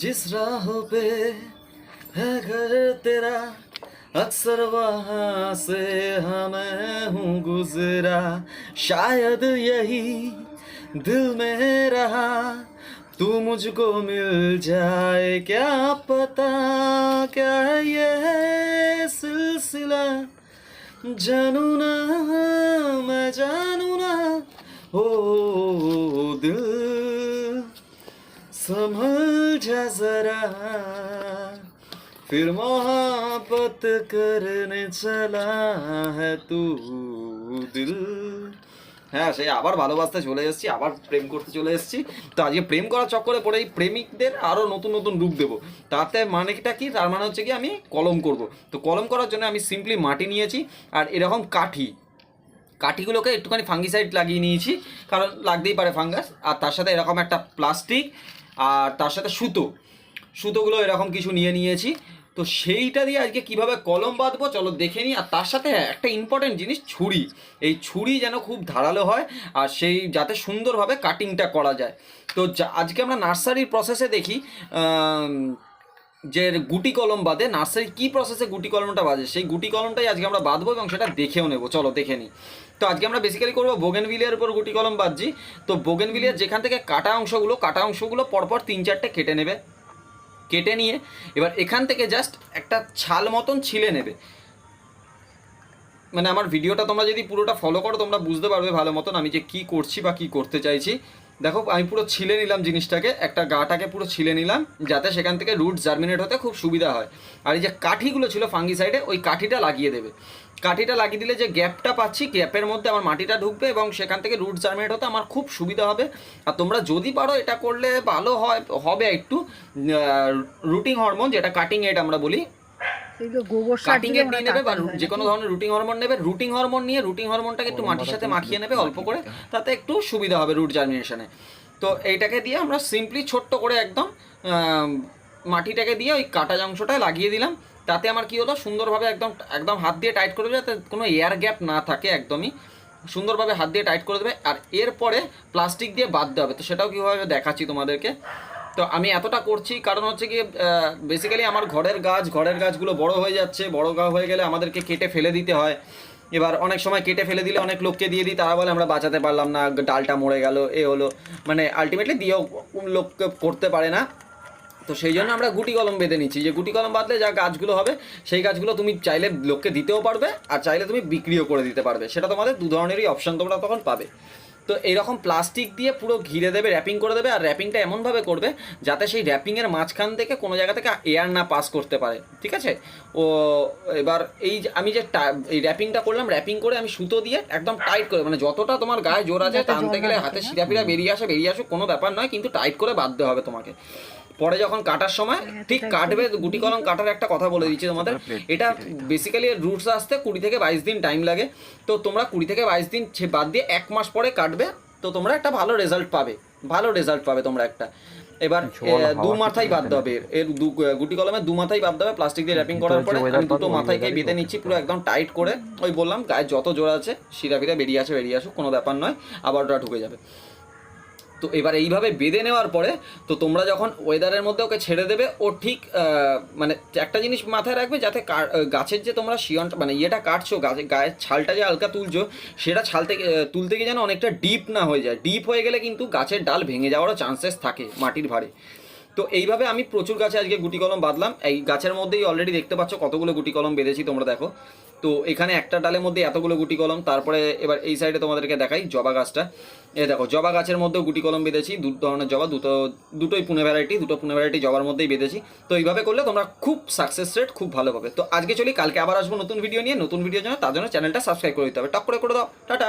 जिस राह पे है घर तेरा, अक्सर वहाँ से हमें हूँ गुजरा। शायद यही दिल में रहा, तू मुझको मिल जाए, क्या पता, क्या है ये सिलसिला? जानू ना, मैं जानू ना, ओ दिल संभल जा जरा फिर मोहब्बत करने चला है तू दिल হ্যাঁ সেই আবার ভালোবাসতে চলে এসেছি আবার প্রেম করতে চলে এসেছি তো আজকে প্রেম করার চক্করে পড়ে এই প্রেমিকদের আরও নতুন নতুন রূপ দেবো তাতে মানেটা কি তার মানে হচ্ছে কি আমি কলম করব তো কলম করার জন্য আমি সিম্পলি মাটি নিয়েছি আর এরকম কাঠি কাঠিগুলোকে একটুখানি ফাঙ্গিসাইড লাগিয়ে নিয়েছি, কারণ লাগতেই পারে ফাঙ্গাস আর তার সাথে এরকম একটা প্লাস্টিক আর তার সাথে সুতো। সুতোগুলো এরকম কিছু নিয়ে নিয়েছি। তো সেইটা দিয়ে আজকে কীভাবে কলম বাঁধবো, চলো দেখে নিই। আর তার সাথে একটা ইম্পর্টেন্ট জিনিস, ছুরি। এই ছুরি যেন খুব ধারালো হয়, আর সেই যাতে সুন্দরভাবে কাটিংটা করা যায়। তো আজকে আমরা নার্সারির প্রসেসে দেখি যে গুটি কলম বাদে নার্সারি কী প্রসেসে গুটি কলমটা বাজে? সেই গুটি কলমটাই আজকে আমরা বাঁধবো এবং সেটা দেখেও নেব। চলো, দেখে নিই তো আজকে আমরা বেসিক্যালি করব বোগেনভিলিয়ার উপর গুটি কলম বাঁধছি। তো বোগেনভিলিয়ার যেখান থেকে কাটা অংশগুলো কাটা অংশগুলো পরপর তিন চারটে কেটে নেবে। কেটে নিয়ে এবার এখান থেকে জাস্ট একটা ছাল মতন ছিলে নেবে। মানে আমার ভিডিওটা তোমরা যদি পুরোটা ফলো করো, তোমরা বুঝতে পারবে ভালো মতন আমি যে কি করছি বা কি করতে চাইছি। দেখো, আমি পুরো ছিলে নিলাম জিনিসটাকে, একটা গাটাকে পুরো ছিলে নিলাম, যাতে সেখান থেকে রুট জার্মিনেট হতে খুব সুবিধা হয়। আর এই যে কাঠিগুলো ছিল ফাঙ্গি সাইডে ওই কাঠিটা লাগিয়ে দেবে। কাঠিটা লাগিয়ে দিলে যে গ্যাপটা পাচ্ছি, গ্যাপের মধ্যে আমার মাটিটা ঢুকবে এবং সেখান থেকে রুট জার্মিনেট হতে আমার খুব সুবিধা হবে। আর তোমরা যদি পারো এটা করলে ভালো হয়, হবে একটু রুটিং হরমোন যেটা কাটিং এড আমরা বলি গোবর সার কাটিং দিলে এর মনে নিয়ে নেবে বা যে কোনো ধরনের রুটিং হরমোন নেবে রুটিং হরমোন নিয়ে রুটিং হরমোনটাকে একটু মাটির সাথে মাখিয়ে নেবে অল্প করে তাতে একটু সুবিধা হবে রুট জার্মিনেশনে তো এইটাকে দিয়ে আমরা সিম্পলি ছোট্ট করে একদম মাটিটাকে দিয়ে ওই কাটা অংশটায় লাগিয়ে দিলাম। তাতে আমার কি হলো সুন্দরভাবে একদম একদম হাত দিয়ে টাইট করে দেবে যাতে কোনো এয়ার গ্যাপ না থাকে একদমই। সুন্দরভাবে হাত দিয়ে টাইট করে দেবে। আর এরপরে প্লাস্টিক দিয়ে বাঁধতে হবে। তো সেটাও কীভাবে দেখাচ্ছি তোমাদেরকে। তো আমি এতটা করছি, কারণ হচ্ছে কি বেসিক্যালি আমার ঘরের গাছ, ঘরের গাছগুলো বড় হয়ে যাচ্ছে, বড় গাছ হয়ে গেলে আমাদেরকে কেটে ফেলে দিতে হয়। এবার অনেক সময় কেটে ফেলে দিলে অনেক লোককে দিয়ে দিই, তারা বলে আমরা বাঁচাতে পারলাম না, ডালটা মরে গেল, এ হলো। মানে আলটিমেটলি দিয়েও লোককে করতে পারে না। তো সেই জন্য আমরা গুটি কলম বেঁধে নিচ্ছি। যে গুটি কলম বাঁধলে যা গাছগুলো হবে, সেই গাছগুলো তুমি চাইলে লোককে দিতেও পারবে, আর চাইলে তুমি বিক্রিও করে দিতে পারবে। সেটা তোমাদের দু ধরনেরই অপশান তোমরা তখন পাবে। তো এইরকম প্লাস্টিক দিয়ে পুরো ঘিরে দেবে র্যাপিং করে দেবে আর র্যাপিংটা এমনভাবে করবে যাতে সেই র্যাপিংয়ের মাঝখান থেকে কোনো জায়গা থেকে এয়ার না পাস করতে পারে ঠিক আছে? ও এবার এই যে আমি যে টা- এই র্যাপিংটা করলাম র্যাপিং করে আমি সুতো দিয়ে একদম টাইট করে মানে যতটা তোমার গায়ে জোর আছে টানতে গেলে হাতে ঢোকে, শিরাফিরা বেরিয়ে আসে বেরিয়ে আসুক কোনো ব্যাপার নয় কিন্তু টাইট করে বাঁধতে হবে তোমাকে। পরে যখন কাটার সময় ঠিক কাটবে গুটি কলম কাটার একটা কথা বলে দিচ্ছি তোমাদের। এটা বেসিক্যালি রুটস আসতে কুড়ি থেকে বাইশ দিন টাইম লাগে। তো তোমরা কুড়ি থেকে বাইশ দিন বাদ দিয়ে এক মাস পরে কাটবে তো তোমরা একটা ভালো রেজাল্ট পাবে। ভালো রেজাল্ট পাবে তোমরা একটা। এবার দু মাথায় বাদ দেবে এর- দু গুটি কলমে দু মাথায় বাদ দেবে প্লাস্টিক দিয়ে র্যাপিং করার পরে আমি দুটো মাথায়কে বেঁধে নিচ্ছি পুরো একদম টাইট করে। ওই বললাম গায়ে যত জোর আছে শিরা ফিরা বেরিয়ে আসে বেরিয়ে আসুক কোনো ব্যাপার নয়। আবার ওটা ঢুকে যাবে। তো এবার এইভাবে বেঁধে নেওয়ার পরে তো তোমরা যখন ওয়েদারের মধ্যে ওকে ছেড়ে দেবে, ও ঠিক মানে একটা জিনিস মাথায় রাখবে যাতে গাছের যে তোমরা শিয়নটা মানে ইয়েটা কাটছো, গাছে, গায়ের ছালটা যে হালকা তুলছো, সেটা ছাল থেকে তুলতে গিয়ে যেন অনেকটা ডিপ না হয়ে যায়। ডিপ হয়ে গেলে কিন্তু গাছের ডাল ভেঙে যাওয়ারও চান্সেস থাকে মাটির ভারে। তো এইভাবে আমি প্রচুর গাছে আজকে গুটি কলম বাঁধলাম। এই গাছের মধ্যেই অলরেডি দেখতে পাচ্ছ কতগুলো গুটি কলম বেঁধেছি তোমরা দেখো। তো এখানে একটা ডালের মধ্যে এতগুলো গুটি কলম, তারপরে এবার এই সাইডে তোমাদেরকে দেখাই জবা গাছটা। এ দেখো, জবা গাছের মধ্যেও গুটি কলম বেঁধেছি, দু ধরনের জবা, দুটো, দুটোই পুনে ভ্যারাইটি দুটো পুনে ভ্যারাইটি জবার মধ্যেই বেঁধেছি। তো এইভাবে করলে তোমরা খুব সাকসেস রেট খুব ভালো পাবে। তো আজকে চলি, কালকে আবার আসব নতুন ভিডিও নিয়ে, নতুন ভিডিও জন্য তার জন্য চ্যানেলটা সাবস্ক্রাইব করে দিতে হবে। টক করে করে দাও, টাটা।